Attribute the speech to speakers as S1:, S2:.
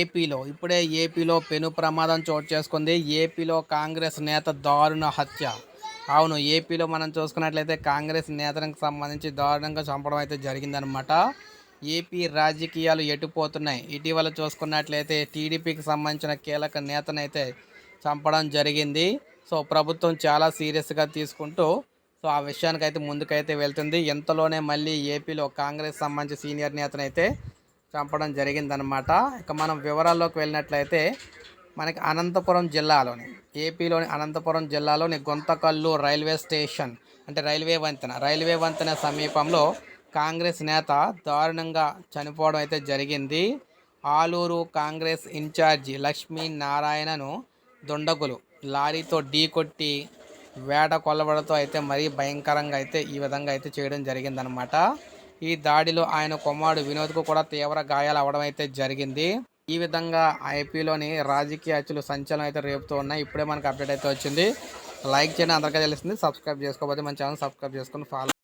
S1: ఏపీలో ఇప్పుడే ఏపీలో పెను ప్రమాదం చోటు చేసుకుంది. ఏపీలో కాంగ్రెస్ నేత దారుణ హత్య. అవును ఏపీలో మనం చూసుకున్నట్లయితే కాంగ్రెస్ నేతలకు సంబంధించి దారుణంగా చంపడం అయితే జరిగిందనమాట ఏపీ రాజకీయాలు ఎటుపోతున్నాయి ఇటీవల చూసుకున్నట్లయితే టీడీపీకి సంబంధించిన కీలక నేతనైతే చంపడం జరిగింది. సో ప్రభుత్వం చాలా సీరియస్గా తీసుకుంటూ సో ఆ విషయానికైతే ముందుకైతే వెళ్తుంది. ఎంతలోనే మళ్ళీ ఏపీలో కాంగ్రెస్ సంబంధించి సీనియర్ నేతనైతే చంపడం జరిగిందనమాట ఇక మనం వివరాల్లోకి వెళ్ళినట్లయితే మనకి అనంతపురం జిల్లాలోని ఏపీలోని అనంతపురం జిల్లాలోని గొంతకల్లు రైల్వే స్టేషన్ అంటే రైల్వే వంతెన రైల్వే వంతెన సమీపంలో కాంగ్రెస్ నేత దారుణంగా చనిపోవడం అయితే జరిగింది. ఆలూరు కాంగ్రెస్ ఇన్ఛార్జి లక్ష్మీ నారాయణను దుండగులు లారీతో ఢీకొట్టి వేట కొల్లబడతో అయితే మరీ భయంకరంగా అయితే ఈ విధంగా అయితే చేయడం జరిగిందనమాట ఈ దాడిలో ఆయన కుమారుడు వినోద్కు కూడా తీవ్ర గాయాలు అవడం అయితే జరిగింది. ఈ విధంగా ఐపీలోని రాజకీయ అచ్చులు సంచలనం అయితే రేపుతూ ఉన్నాయి. ఇప్పుడే మనకు అప్డేట్ అయితే వచ్చింది. లైక్ చేయండి. అందరికీ తెలిసింది. సబ్స్క్రైబ్ చేసుకోకపోతే మన ఛానల్ సబ్స్క్రైబ్ చేసుకొని ఫాలో